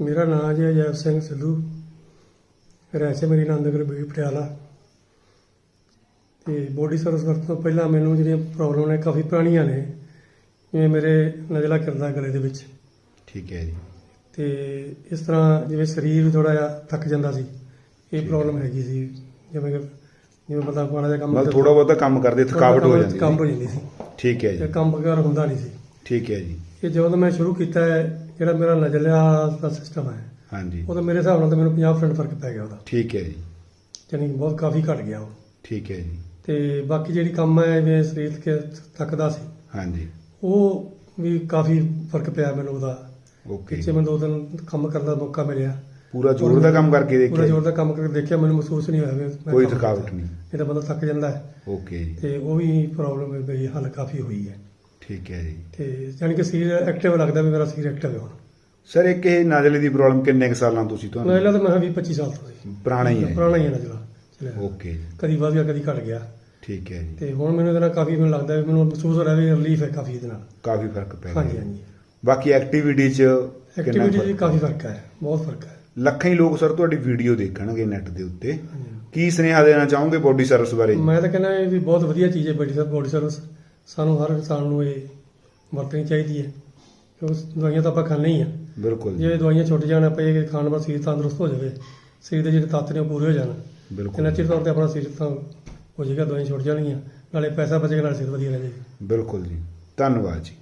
ਮੇਰਾ ਨਾਮ ਜੀ ਅਜੈਬ ਸਿੰਘ ਸਿੱਧੂ। ਰਹਿਸੇ ਮੇਰੀ ਆਨੰਦਗੜ ਬੀ ਪਟਿਆਲਾ। ਤੇ ਬੋਡੀ ਸਰਵਿਸ ਵਰਤਣ ਤੋਂ ਪਹਿਲਾਂ ਮੈਨੂੰ ਜਿਹੜੀਆਂ ਪ੍ਰੋਬਲਮ ਨੇ ਕਾਫੀ ਪੁਰਾਣੀਆਂ ਨੇ ਜਿਵੇਂ ਮੇਰੇ ਨਜ਼ਲਾ ਕਰਦਾ ਗਲੇ ਦੇ ਵਿੱਚ। ਠੀਕ ਹੈ ਜੀ। ਤੇ ਇਸ ਤਰ੍ਹਾਂ ਜਿਵੇਂ ਸਰੀਰ ਥੋੜਾ ਜਿਹਾ ਥੱਕ ਜਾਂਦਾ ਸੀ ਇਹ ਪ੍ਰੋਬਲਮ ਹੈਗੀ ਸੀ। ਜਿਵੇਂ ਕਿ ਜਿਵੇਂ ਬੰਦਾ ਮਾੜਾ ਜਿਹਾ ਕੰਮ ਮਤਲਬ ਥੋੜਾ ਬਹੁਤਾ ਕੰਮ ਕਰਦੇ ਥਕਾਵਟ ਹੋ ਜਾਂਦੀ ਕੰਮ ਹੋ। ਹੈ। ਜਾਂਦੀ ਸੀ। ਠੀਕ ਹੈ ਤੇ ਜੀ ਕੰਮ ਵਗੈਰਾ ਹੁੰਦਾ ਨਹੀਂ ਸੀ। ਠੀਕ ਹੈ ਜੀ। ਇਹ ਜਦੋਂ ਮੈਂ ਸ਼ੁਰੂ ਕੀਤਾ ਹੈ ਜਿਹੜਾ ਮੇਰਾ ਨਜ਼ਲਿਆ ਦਾ ਸਿਸਟਮ ਹੈ ਹਾਂਜੀ। ਉਹ ਤਾਂ ਮੇਰੇ ਹਿਸਾਬ ਨਾਲ ਤਾਂ ਮੈਨੂੰ 50% ਫ਼ਰਕ ਪੈ ਗਿਆ ਉਹਦਾ। ਠੀਕ ਹੈ ਜੀ। ਯਾਨੀ ਬਹੁਤ ਕਾਫੀ ਘਟ ਗਿਆ ਉਹ। ਠੀਕ ਹੈ ਜੀ। ਤੇ ਬਾਕੀ ਜਿਹੜੀ ਕੰਮ ਹੈ ਜਿਵੇਂ ਸਰੀਰ ਕੇ ਥੱਕਦਾ ਸੀ ਹਾਂਜੀ। ਉਹ ਵੀ ਕਾਫੀ ਫ਼ਰਕ ਪਿਆ ਮੈਨੂੰ ਉਹਦਾ। ਓਕੇ ਪਿੱਛੇ ਮੈਨੂੰ ਦੋ ਦਿਨ ਕੰਮ ਕਰਨ ਦਾ ਮੌਕਾ ਮਿਲਿਆ। ਪੂਰਾ ਜ਼ੋਰ ਦਾ ਕੰਮ ਕਰਕੇ ਪੂਰਾ ਦੇਖਿਆ ਜ਼ੋਰ ਜੀ? ਦਾ ਕੰਮ ਕਰਕੇ ਦੇਖਿਆ ਮੈਨੂੰ ਮਹਿਸੂਸ ਨਹੀਂ ਹੋਇਆ ਮੈਂ ਕੋਈ ਥਕਾਵਟ। ਨਹੀਂ। ਇਹ ਤਾਂ ਬੰਦਾ ਥੱਕ ਜਾਂਦਾ ਹੈ। ਓਕੇ ਤੇ ਉਹ ਵੀ ਪ੍ਰੋਬਲਮ ਮੇਰੀ ਹੱਲ ਕਾਫੀ ਹੋਈ ਹੈ। ਠੀਕ ਹੈ ਜੀ। ਤੇ ਯਾਨੀ ਕਿ ਸਰੀਰ ਐਕਟਿਵ ਲੱਗਦਾ ਵੀ ਮੇਰਾ ਸਰੀਰ ਐਕਟਿਵ ਹੈ ਹੁਣ। ਸਰ ਇੱਕ ਇਹ ਨਾਜ਼ਲੇ ਦੀ ਪ੍ਰੋਬਲਮ ਕਿੰਨੇ ਕੁ ਸਾਲਾਂ ਤੋਂ ਸੀ ਤੁਹਾਨੂੰ? ਤਾਂ ਮੈਂ 20 25 ਸਾਲ ਤੋਂ ਸੀ ਪੁਰਾਣਾ ਹੀ ਹੈ। ਪੁਰਾਣਾ ਹੀ ਹੈ ਨਜ਼ਲਾ ਓਕੇ ਜੀ। ਕਦੀ ਵਧ ਗਿਆ ਕਦੀ ਘਟ ਗਿਆ। ਠੀਕ ਹੈ ਜੀ। ਤੇ ਹੁਣ ਮੈਨੂੰ ਇਹਦੇ ਨਾਲ ਕਾਫੀ ਮੈਨੂੰ ਲੱਗਦਾ ਵੀ ਮੈਨੂੰ ਮਹਿਸੂਸ ਹੋ ਰਿਹਾ ਵੀ ਰਿਲੀਫ ਹੈ ਕਾਫੀ ਇਹਦੇ ਨਾਲ। ਕਾਫੀ ਫ਼ਰਕ ਪੈ ਗਿਆ ਹਾਂਜੀ ਬਾਕੀ ਐਕਟੀਵਿਟੀ 'ਚ ਐਕਟੀਵਿਟੀ? ਜੀ ਕਾਫੀ ਫ਼ਰਕ ਹੈ ਬਹੁਤ ਫ਼ਰਕ ਹੈ। ਲੱਖਾਂ ਹੀ ਲੋਕ ਸਰ ਤੁਹਾਡੀ ਵੀਡੀਓ ਦੇਖਣਗੇ ਨੈਟ ਦੇ ਉੱਤੇ। ਕੀ ਸੁਨੇਹਾ ਦੇਣਾ ਚਾਹੋਗੇ ਬੋਡੀ ਸਰਵਿਸ ਬਾਰੇ? ਮੈਂ ਤਾਂ ਕਹਿੰਦਾ ਇਹ ਵੀ ਬਹੁਤ ਵਧੀਆ ਚੀਜ਼ ਹੈ ਬੋਡੀ ਸਰਵਿਸ ਸਾਨੂੰ ਹਰ ਇਨਸਾਨ ਨੂੰ ਇਹ ਵਰਤਣੀ ਚਾਹੀਦੀ ਹੈ। ਕਿਉਂਕਿ ਦਵਾਈਆਂ ਤਾਂ ਆਪਾਂ ਖਾਂਦੇ ਹੀ ਆ ਬਿਲਕੁਲ ਜੇ। ਦਵਾਈਆਂ ਛੁੱਟ ਜਾਣ ਆਪਾਂ ਇਹ ਖਾਣ ਨਾਲ ਸਰੀਰ ਤੰਦਰੁਸਤ ਹੋ ਜਾਵੇ ਸਰੀਰ ਦੇ ਜਿਹੜੇ ਤੱਤ ਨੇ ਉਹ ਪੂਰੇ ਹੋ ਜਾਣ। ਬਿਲਕੁਲ। ਨੈਚੁਰਲ ਤੌਰ ਤੇ ਆਪਣਾ ਸਰੀਰ ਤਾਂ ਹੋ ਜਾਏਗਾ ਦਵਾਈਆਂ ਛੁੱਟ ਜਾਣਗੀਆਂ। ਨਾਲੇ ਪੈਸਾ ਬਚੇਗਾ ਨਾਲੇ ਸਿਹਤ ਵਧੀਆ ਰਹੇਗੀ ਬਿਲਕੁਲ ਜੀ। ਧੰਨਵਾਦ ਜੀ।